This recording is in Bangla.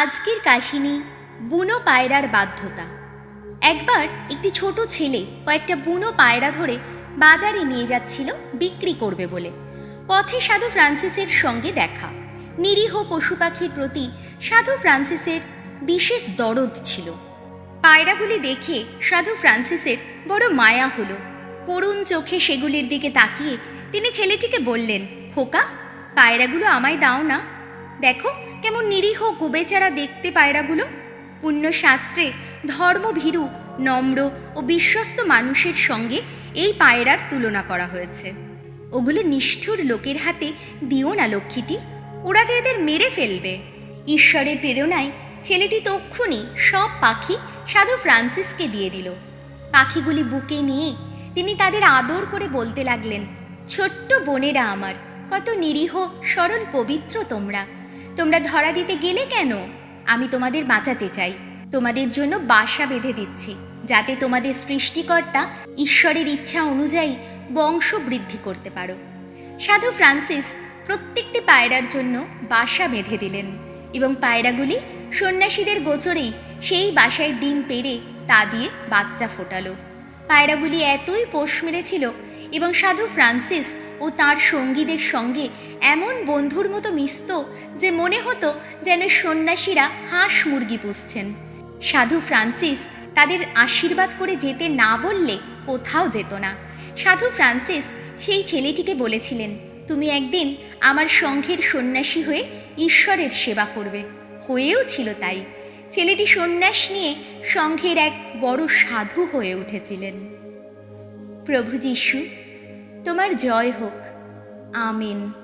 আজকের কাহিনী বুনো পায়রার বাধ্যতা। একবার একটি ছোট ছেলে কয়েকটা বুনো পায়রা ধরে বাজারে নিয়ে যাচ্ছিল বিক্রি করবে বলে। পথে সাধু ফ্রান্সিসের সঙ্গে দেখা। নিরীহ পশু পাখির প্রতি সাধু ফ্রান্সিসের বিশেষ দরদ ছিল। পায়রাগুলি দেখে সাধু ফ্রান্সিসের বড় মায়া হলো। করুণ চোখে সেগুলির দিকে তাকিয়ে তিনি ছেলেটিকে বললেন, খোকা, পায়রাগুলো আমায় দাও না। দেখো কেমন নিরীহ গোবেচারা দেখতে পায়রাগুলো? পুণ্যশাস্ত্রে ধর্মভীরু, নম্র ও বিশ্বস্ত মানুষের সঙ্গে এই পায়রার তুলনা করা হয়েছে। ওগুলো নিষ্ঠুর লোকের হাতে দিও না লক্ষ্মীটি, ওরা যে এদের মেরে ফেলবে। ঈশ্বরের প্রেরণায় ছেলেটি তক্ষুনি সব পাখি সাধু ফ্রান্সিসকে দিয়ে দিল। পাখিগুলি বুকে নিয়ে তিনি তাদের আদর করে বলতে লাগলেন, ছোট্ট বোনেরা আমার, কত নিরীহ, সরল পবিত্র তোমরা। তোমরা ধরা দিতে গেলে কেন? আমি তোমাদের বাঁচাতে চাই। তোমাদের জন্য বাসা বেঁধে দিচ্ছি, যাতে তোমাদের সৃষ্টিকর্তা ঈশ্বরের ইচ্ছা অনুযায়ী বংশ বৃদ্ধি করতে পারো। সাধু ফ্রান্সিস প্রত্যেকটি পায়রার জন্য বাসা বেঁধে দিলেন এবং পায়রাগুলি সন্ন্যাসীদের গোচরেই সেই বাসায় ডিম পেড়ে তা দিয়ে বাচ্চা ফোটালো। পায়রাগুলি এতই পোষ মেরেছিল এবং সাধু ফ্রান্সিস ও তার সঙ্গীদের সঙ্গে এমন বন্ধুর মতো মিশত যে মনে হতো যেন সন্ন্যাসীরা হাঁস মুরগি পুষছেন। সাধু ফ্রান্সিস তাদের আশীর্বাদ করে যেতে না বললে কোথাও যেত না। সাধু ফ্রান্সিস সেই ছেলেটিকে বলেছিলেন, তুমি একদিন আমার সংঘের সন্ন্যাসী হয়ে ঈশ্বরের সেবা করবে। হয়েও ছিল তাই। ছেলেটি সন্ন্যাস নিয়ে সংঘের এক বড় সাধু হয়ে উঠেছিলেন। প্রভু যিশু তোমার জয় হোক। আমিন।